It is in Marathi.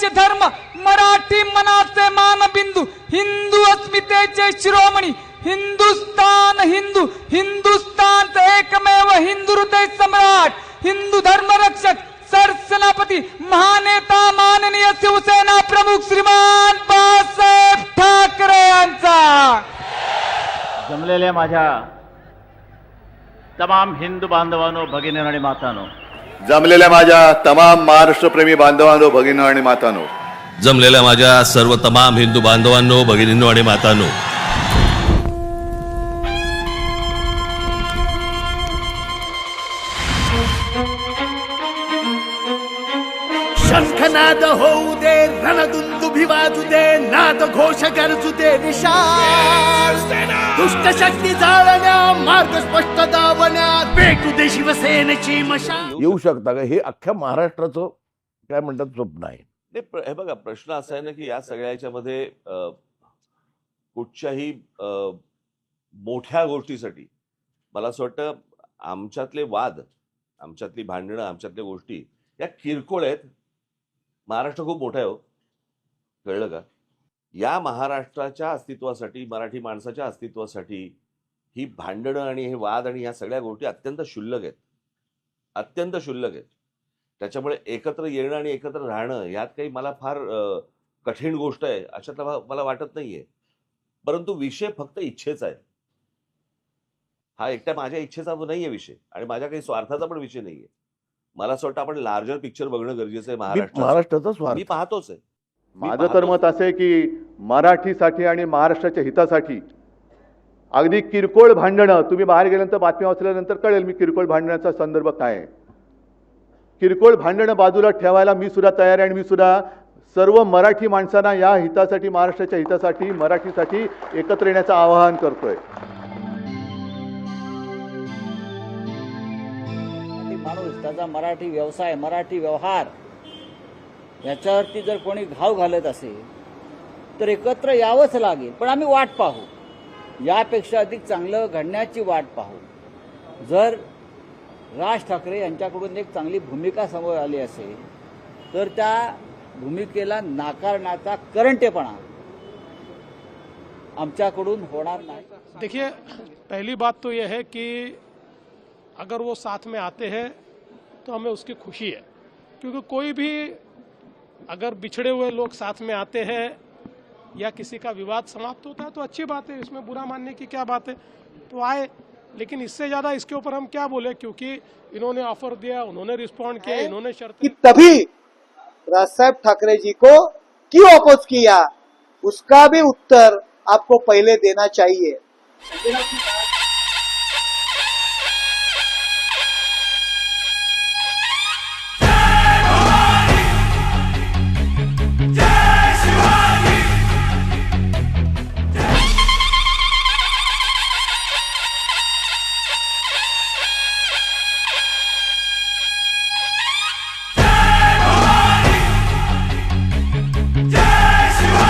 राज्य धर्म मराठी मनाचे मानबिंदू हिंदू अस्मितेचे शिरोमणी हिंदुस्तान हिंदू हिंदुस्तान एकमेव हिंदू हृदय सम्राट हिंदू धर्म रक्षक सरसेनापती महानेता माननीय शिवसेना प्रमुख श्रीमान बाळासाहेब ठाकरे यांचा. जमलेल्या माझ्या तमाम हिंदू बांधवांनो भगिनी आणि मातानो जमलेल्या माझ्या तमाम महाराष्ट्रप्रेमी बांधवांनो भगिनी आणि मातांनो. जमलेल्या माझ्या सर्व तमाम हिंदू बांधवांनो भगिनींनो आणि मातांनो. शंखनाद होऊ दे रणदुंदुभी वाजू दे नाद घोष गरजू दे विशाल. दुष्ट शक्ती जाळण्या मार्ग स्पष्ट दावण्या भेटू दे शिवसेनेची मशाल. येऊ शकता का? हे अख्ख्या महाराष्ट्राचं काय म्हणतात स्वप्न आहे. नाही प्र- हे बघा प्रश्न असा आहे ना की या सगळ्या याच्यामध्ये अ, कुठच्याही अ, मोठ्या गोष्टीसाठी मला असं वाटतं आमच्यातले वाद आमच्यातली भांडणं आमच्यातल्या गोष्टी या किरकोळ आहेत. महाराष्ट्र खूप मोठा आहे हो. कळलं का? या महाराष्ट्राच्या अस्तित्वासाठी मराठी माणसाच्या अस्तित्वासाठी ही भांडणं आणि हे वाद आणि ह्या सगळ्या गोष्टी अत्यंत क्षुल्लक आहेत. अत्यंत क्षुल्लक आहेत. त्याच्यामुळे एकत्र येणं आणि एकत्र राहणं यात काही मला फार कठीण गोष्ट आहे अशातला भा- मला वाटत नाहीये. परंतु विषय फक्त इच्छेचा आहे. हा एकट्या माझ्या इच्छेचा नाहीये विषय आणि माझ्या काही स्वार्थाचा पण विषय नाहीये. मला असं वाटतं आपण लार्जर पिक्चर बघणं गरजेचं आहे मी महाराष्ट्रात महाराष्ट्राचा मी पाहतोच आहे. माझं तर. मत असं आहे की मराठीसाठी आणि महाराष्ट्राच्या हितासाठी अगदी किरकोळ भांडणं तुम्ही बाहेर गेल्यानंतर बातम्या वाचल्यानंतर कळेल मी किरकोळ भांडण्याचा संदर्भ काय आहे. किरकोळ भांडणं बाजूला ठेवायला मी सुद्धा तयार आहे आणि मी सुद्धा सर्व मराठी माणसांना या हितासाठी महाराष्ट्राच्या हितासाठी मराठीसाठी एकत्र येण्याचं आवाहन करतोय. माणूस त्याचा मराठी व्यवसाय मराठी व्यवहार याच्यावरती जर कोणी घाव घालत असेल तर एकत्र यावंच लागेल. पण आम्ही वाट पाहू. यापेक्षा अधिक चांगलं घडण्याची वाट पाहू. जर राज ठाकरे यांच्याकडून एक चांगली भूमिका समोर आली असेल तर त्या भूमिकेला नाकारण्याचा करंटेपणा आमच्याकडून होणार नाही. देखिए पहली बात तो यह है कि अगर वो साथ में आते हैं तो हमें उसकी खुशी है। क्योंकि कोई भी अगर बिछड़े हुए लोग साथ में आते हैं या किसी का विवाद समाप्त होता है तो अच्छी बात है इसमें बुरा मानने की क्या बात है? तो आए लेकिन इससे ज़्यादा इसके ऊपर हम क्या बोले? क्योंकि इन्होंने ऑफ़र दिया उन्होंने रिस्पॉन्ड किया इन्होंने शर्त कि तभी राज साहब ठाकरे जी को क्यों अपोज किया? उसका भी उत्तर आपको पहले देना चाहिए।